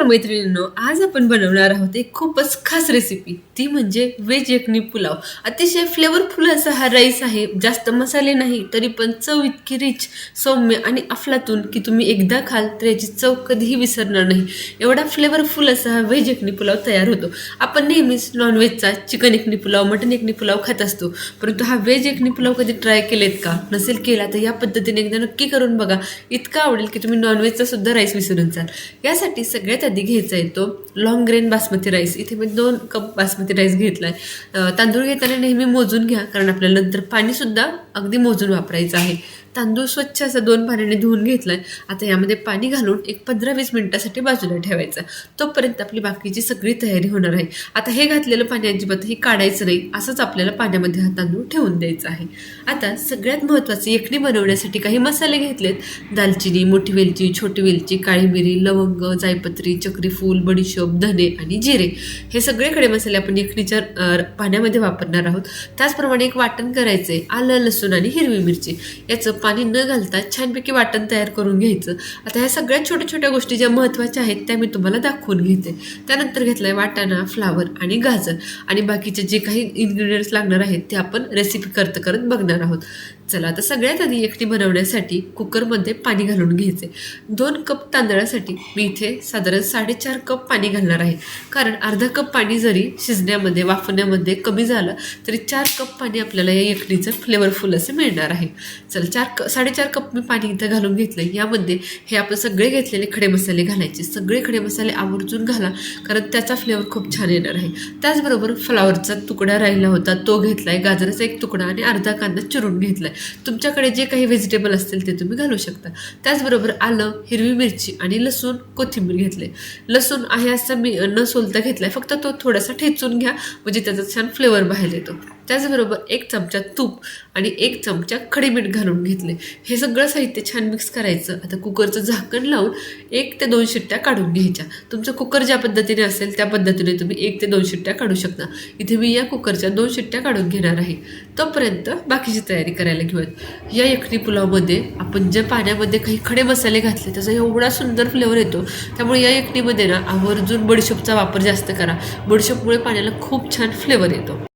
नमस्कार मैत्रिणींनो आज आपण बनवणार आहोत एक खूपच खास रेसिपी ती म्हणजे व्हेज एकणी पुलाव. अतिशय फ्लेवरफुल असा हा राईस आहे. जास्त मसाले नाही तरी पण चव इतकी रिच सौम्य आणि अफलातून की तुम्ही एकदा खाल तर याची चव कधीही विसरणार नाही. एवढा फ्लेवरफुल असा हा व्हेज एकणी पुलाव तयार होतो. आपण नेहमीच नॉनव्हेजचा चिकन एकनी पुलाव मटन एकनी पुलाव खात असतो. परंतु हा व्हेज एकनी पुलाव कधी ट्राय केलेत का? नसेल केला तर या पद्धतीने एकदा नक्की करून बघा. इतका आवडेल की तुम्ही नॉनव्हेजचा सुद्धा राईस विसरून जाल. यासाठी सगळ्यात आधी घ्यायचा येतो लॉंग ग्रेन बासमती राईस इथे मी दोन कप बासमती राईस घेतला आहे तांदूळ घेताना नेहमी मोजून घ्या कारण आपल्याला नंतर पाणीसुद्धा अगदी मोजून वापरायचं आहे. तांदूळ स्वच्छ असं दोन पाण्याने धुवून घेतलं आता यामध्ये पाणी घालून एक पंधरा वीस मिनिटासाठी बाजूला ठेवायचं. तोपर्यंत आपली बाकीची सगळी तयारी होणार आहे. आता हे घातलेलं पाणी अजिबात हे काढायचं नाही. असंच आपल्याला पाण्यामध्ये हा तांदूळ ठेवून द्यायचा आहे. आता सगळ्यात महत्त्वाचं एकणी बनवण्यासाठी काही मसाले घेतलेत. दालचिनी मोठी वेलची छोटी वेलची काळी मिरी लवंग जायपत्री चक्रीफूल बडीशोप धने आणि जिरे. हे सगळेकडे मसाले आपण एकणीच्या पाण्यामध्ये वापरणार आहोत. त्याचप्रमाणे एक वाटण करायचं आहे आलं लसूण आणि हिरवी मिरची. याचं पाणी न घालता छानपैकी वाटण तयार करून घ्यायचं. आता ह्या सगळ्यात छोट्या छोट्या गोष्टी ज्या महत्त्वाच्या आहेत त्या मी तुम्हाला दाखवून घेते. त्यानंतर घेतलाय वाटाणा फ्लावर आणि गाजर. आणि बाकीचे जे काही इन्ग्रेडियंट्स लागणार आहेत ते आपण रेसिपी करत करत बघणार आहोत. चला आता सगळ्यात आधी एकटी बनवण्यासाठी कुकरमध्ये पाणी घालून घ्यायचे. दोन कप तांदळासाठी मी इथे साधारण साडेचार कप पाणी घालणार आहे. कारण अर्धा कप पाणी जरी शिजण्यामध्ये वाफण्यामध्ये कमी झालं तरी चार कप पाणी आपल्याला या एकटीचं फ्लेवरफुल असं मिळणार आहे. चल चार क साडेचार कप मी पाणी इथं घालून घेतलं यामध्ये हे आपण सगळे घेतलेले खडे मसाले घालायचे. सगळे खडे मसाले आवर्जून घाला कारण त्याचा फ्लेवर खूप छान येणार आहे. त्याचबरोबर फ्लावरचा तुकडा राहिला होता तो घेतला आहे गाजराचा एक तुकडा आणि अर्धा कांदा चिरून घेतलाय. तुमच्याकडे जे काही व्हेजिटेबल असतील ते तुम्ही घालू शकता. त्याचबरोबर आलं हिरवी मिरची आणि लसूण कोथिंबीर घेतले. लसूण आहे असं मी न सोलता घेतलाय. फक्त तो थोडासा ठेचून घ्या म्हणजे त्याचा छान फ्लेवर बाहेर येतो. त्याचबरोबर एक चमचा तूप आणि एक चमचा खडे मीठ घालून घेतले. हे सगळं साहित्य छान मिक्स करायचं. आता कुकरचं झाकण लावून एक ते दोन शिट्ट्या काढून घ्यायच्या. तुमचं कुकर ज्या पद्धतीने असेल त्या पद्धतीने तुम्ही एक ते दोन शिट्ट्या काढू शकता. इथे मी या कुकरच्या दोन शिट्ट्या काढून घेणार आहे. तोपर्यंत बाकीची तयारी करायला घेऊयात. या यखनी पुलावमध्ये आपण ज्या पाण्यामध्ये काही खडे मसाले घातले त्याचा एवढा सुंदर फ्लेवर येतो. त्यामुळे या यखनीमध्ये ना आवर्जून बडीशोपचा वापर जास्त करा. बडीशोपमुळे पाण्याला खूप छान फ्लेवर येतो.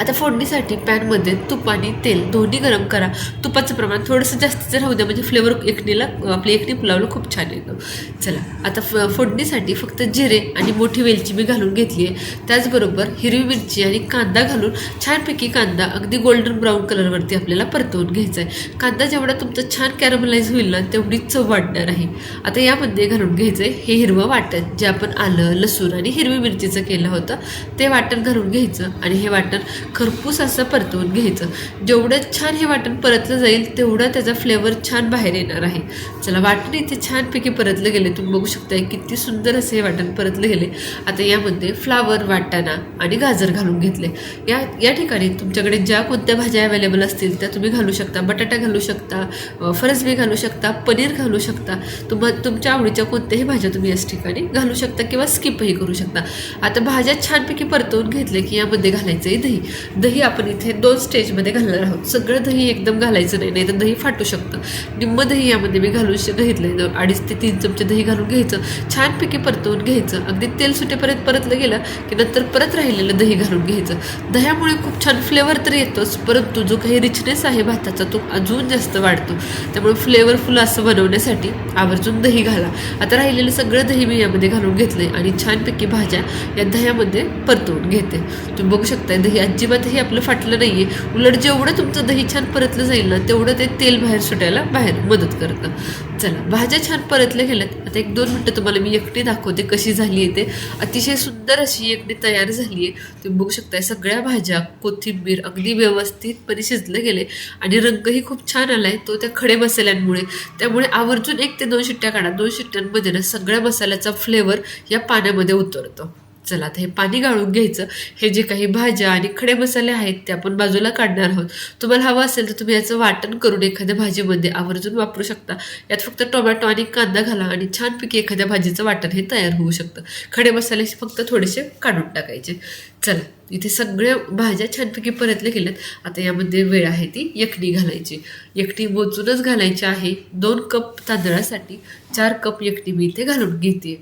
आता फोडणीसाठी पॅनमध्ये तूप आणि तेल दोन्ही गरम करा. तुपाचं प्रमाण थोडंसं जास्तच राहू द्या. म्हणजे फ्लेवर एकणीला आपली एकणी पुलावला खूप छान येतो. चला आता फ फोडणीसाठी फक्त जिरे आणि मोठी वेलची मी घालून घेतली आहे. त्याचबरोबर हिरवी मिरची आणि कांदा घालून छानपैकी कांदा अगदी गोल्डन ब्राऊन कलरवरती आपल्याला परतवून घ्यायचा आहे. कांदा जेवढा तुमचा छान कॅरमलाइज होईल ना तेवढी चव वाढणार आहे. आता यामध्ये घालून घ्यायचं आहे हे हिरवं वाटण जे आपण आलं लसूण आणि हिरवी मिरचीचं केलं होतं ते वाटण घालून घ्यायचं आणि हे वाटण खरपूस असं परतवून घ्यायचं. जेवढं छान हे वाटण परतलं जाईल तेवढं त्याचा फ्लेवर छान बाहेर येणार आहे. चला वाटण इथे छानपैकी परतलं गेले. तुम्ही बघू शकताय किती सुंदर असे हे वाटण परतलं गेले आता यामध्ये फ्लावर वाटाणा आणि गाजर घालून घेतले या या ठिकाणी तुमच्याकडे ज्या कोणत्या भाज्या अवेलेबल असतील त्या तुम्ही घालू शकता. बटाटा घालू शकता फरसबी घालू शकता पनीर घालू शकता. तुम तुमच्या आवडीच्या कोणत्याही भाज्या तुम्ही याच ठिकाणी घालू शकता किंवा स्किपही करू शकता. आता भाज्या छानपैकी परतवून घेतले की यामध्ये घालायचं आहे दही दही आपण इथे दोन स्टेजमध्ये घालणार आहोत. सगळं दही एकदम घालायचं नाही नाही तर दही फाटू शकतं. निम्म दही यामध्ये मी घालून घेतलं अडीच ते तीन चमचे दही घालून घ्यायचं. छानपैकी परतवून घ्यायचं. अगदी तेल सुटेपर्यंत परतलं गेलं की नंतर परत राहिलेलं दही घालून घ्यायचं. दह्यामुळे खूप छान फ्लेवर तर येतोच परंतु जो काही रिचनेस आहे भाताचा तो अजून जास्त वाढतो. त्यामुळे फ्लेवरफुल असं बनवण्यासाठी आवर्जून दही घाला. आता राहिलेलं सगळं दही मी यामध्ये घालून घेतलं आणि छानपैकी भाज्या या दह्यामध्ये परतवून घेते. तुम्ही बघू शकताय दही अजिबातही आपलं फाटलं नाही आहे उलट जेवढं तुमचं दही छान परतलं जाईल ना तेवढं ते तेल बाहेर सुटायला बाहेर मदत करतं. चला भाज्या छान परतल्या गेल्यात. आता एक दोन मिनटं तुम्हाला मी एकटी दाखवते कशी झाली आहे ते. अतिशय सुंदर अशी एकटी तयार झाली आहे. तुम्ही बघू शकताय सगळ्या भाज्या कोथिंबीर अगदी व्यवस्थितपणे शिजलं गेले. आणि रंगही खूप छान आला आहे तो त्या खडे मसाल्यांमुळे. त्यामुळे आवर्जून एक ते दोन शिट्ट्या काढा. दोन शिट्ट्यांमध्ये ना सगळ्या मसाल्याचा फ्लेवर या पाण्यामध्ये उतरतो. चला आता हे पाणी गाळून घ्यायचं. हे जे काही भाज्या आणि खडे मसाले आहेत ते आपण बाजूला काढणार आहोत. तुम्हाला हवं असेल तर तुम्ही याचं वाटण करून एखाद्या भाजीमध्ये आवर्जून वापरू शकता. यात फक्त टोमॅटो आणि कांदा घाला आणि छानपैकी एखाद्या भाजीचं वाटण हे तयार होऊ शकतं. खडे मसाले फक्त थोडेसे काढून टाकायचे. चला इथे सगळ्या भाज्या छानपैकी परतल्या गेल्यात. आता यामध्ये वेळ आहे ती यखणी घालायची. यखणी मोजूनच घालायची आहे. दोन कप तांदळासाठी चार कप यखणी मी इथे घालून घेते.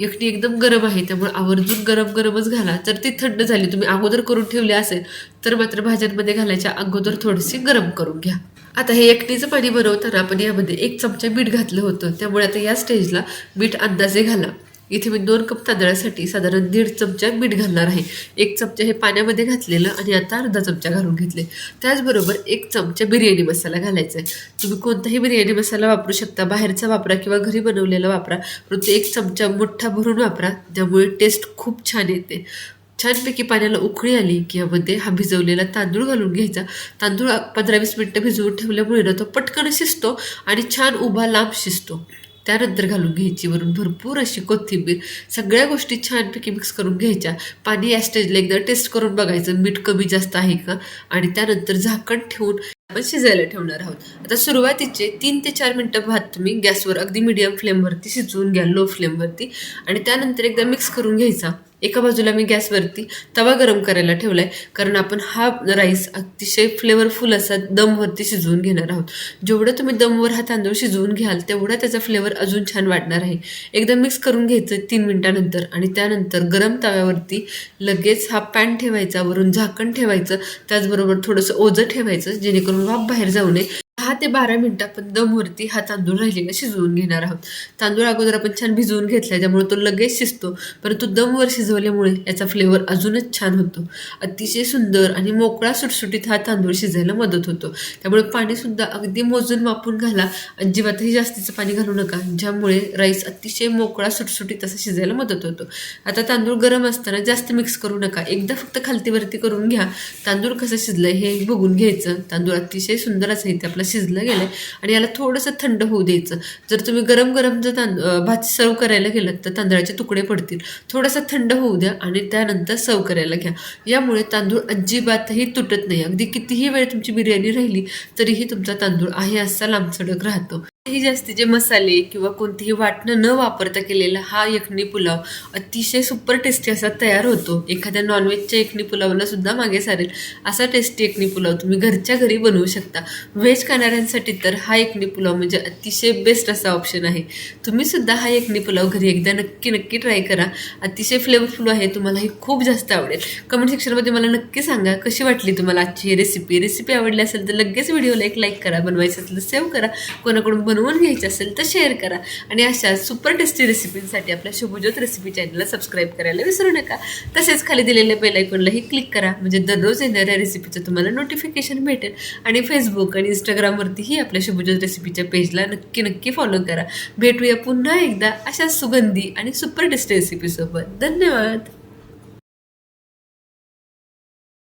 एकटी एकदम गरम आहे त्यामुळे आवर्जून गरम गरमच घाला. तर ती थंड झाली तुम्ही अगोदर करून ठेवली असेल तर मात्र भाज्यांमध्ये घालायच्या अगोदर थोडीशी गरम करून घ्या. आता हे एकटीचं पाणी बनवताना आपण यामध्ये एक चमचा मीठ घातलं होतं त्यामुळे आता या स्टेजला मीठ अंदाजे घाला. इथे मी दोन कप तांदळासाठी साधारण दीड चमचा मीठ घालणार आहे. एक चमचा हे पाण्यामध्ये घातलेलं आणि आता अर्धा चमचा घालून घेतले. त्याचबरोबर एक चमचा बिर्याणी मसाला घालायचा आहे. तुम्ही कोणताही बिर्याणी मसाला वापरू शकता. बाहेरचा वापरा किंवा घरी बनवलेला वापरा. परंतु एक चमचा मोठा भरून वापरा. त्यामुळे टेस्ट खूप छान येते. छानपैकी पाण्याला उकळी आली की यामध्ये हा भिजवलेला तांदूळ घालून घ्यायचा. तांदूळ पंधरा वीस मिनटं भिजवून ठेवल्यामुळे ना तो पटकन शिजतो आणि छान उभा लांब शिजतो. त्या रद्दर घालून घ्यायची वरून भरपूर अशी कोथिंबीर सगळ्या गोष्टी छानपैकी मिक्स करून घ्यायच्या. पाणी या स्टेजला एकदा टेस्ट करून बघायचं मीठ कमी जास्त आहे का? आणि त्यानंतर झाकण ठेवून आपण शिजायला ठेवणार आहोत. आता सुरुवातीचे तीन ते चार मिनटं भात तुम्ही गॅसवर अगदी मिडियम फ्लेमवरती शिजवून घ्या लो फ्लेमवरती आणि त्यानंतर एकदा मिक्स करून घ्यायचा. एका बाजूला मी गॅसवरती तवा गरम करायला ठेवला आहे कारण आपण हा राईस अतिशय फ्लेवरफुल असा दमवरती शिजवून घेणार आहोत. जेवढं तुम्ही दमवर हा तांदूळ शिजवून घ्याल तेवढा त्याचा फ्लेवर अजून छान वाटणार आहे. एकदा मिक्स करून घ्यायचं तीन मिनटानंतर आणि त्यानंतर गरम तव्यावरती लगेच हा पॅन ठेवायचा वरून झाकण ठेवायचं त्याचबरोबर थोडंसं ओझं ठेवायचं जेणेकरून वाफ बाहेर जाऊ नये. दहा ते बारा मिनिटं आपण दमवरती हा तांदूळ राहिलेला शिजवून घेणार आहोत. तांदूळ अगोदर आपण छान भिजवून घेतला त्यामुळे तो लगेच शिजतो. परंतु दमवर शिजवल्यामुळे याचा फ्लेवर अजूनच छान होतो. अतिशय सुंदर आणि मोकळा सुटसुटीत हा तांदूळ शिजायला मदत होतो. त्यामुळे पाणीसुद्धा अगदी मोजून मापून घाला. अजिबातही जास्तीचं पाणी घालू नका ज्यामुळे राईस अतिशय मोकळा सुटसुटीत असा शिजायला मदत होतो. आता तांदूळ गरम असताना जास्त मिक्स करू नका. एकदा फक्त खालतीवरती करून घ्या. तांदूळ कसं शिजलंय हे बघून घ्यायचं. तांदूळ अतिशय सुंदर असं इथे आपला शिजलं गेलंय आणि याला थोडंसं थंड होऊ द्यायचं. जर तुम्ही गरम गरम जर तांद भात सर्व करायला गेलात तर तांदळाचे तुकडे पडतील. थोडासा थंड होऊ द्या आणि त्यानंतर सर्व करायला घ्या. यामुळे तांदूळ अजिबातही तुटत नाही. अगदी कितीही वेळ तुमची बिर्याणी राहिली तरीही तुमचा तांदूळ आहे असा लांबसडक राहतो. हे जास्तीचे मसाले किंवा कोणतीही वाटणं न वापरता केलेला हा यखनी पुलाव अतिशय सुपर टेस्टी असा तयार होतो. एखाद्या नॉनव्हेजच्या यखनी पुलावला सुद्धा मागे सारेल. असा टेस्टी यखनी पुलाव तुम्ही घरच्या घरी बनवू शकता. व्हेज खाणाऱ्यांसाठी तर हा यखनी पुलाव म्हणजे अतिशय बेस्ट असा ऑप्शन आहे. तुम्ही सुद्धा हा यखनी पुलाव घरी एकदा नक्की नक्की ट्राय करा. अतिशय फ्लेवरफुल आहे तुम्हाला हे खूप जास्त आवडेल. कमेंट सेक्शनमध्ये मला नक्की सांगा कशी वाटली तुम्हाला आजची ही रेसिपी रेसिपी आवडली असेल तर लगेच व्हिडिओला एक लाईक करा. बनवायचं असेल तर सेव्ह करा. कोणाकडून बनवून घ्यायचं असेल तर शेअर करा. आणि अशा सुपर टेस्टी रेसिपींसाठी आपल्या शुभज्योत रेसिपी चॅनलला सबस्क्राईब करायला विसरू नका. तसेच खाली दिलेल्या बेल आयकॉनलाही क्लिक करा. म्हणजे दररोज येणाऱ्या रेसिपीचं तुम्हाला नोटिफिकेशन भेटेल. आणि फेसबुक आणि इंस्टाग्रामवरतीही आपल्या शुभज्योत रेसिपीच्या पेजला नक्की नक्की फॉलो करा. भेटूया पुन्हा एकदा अशा सुगंधी आणि सुपर टेस्टी रेसिपीसोबत धन्यवाद!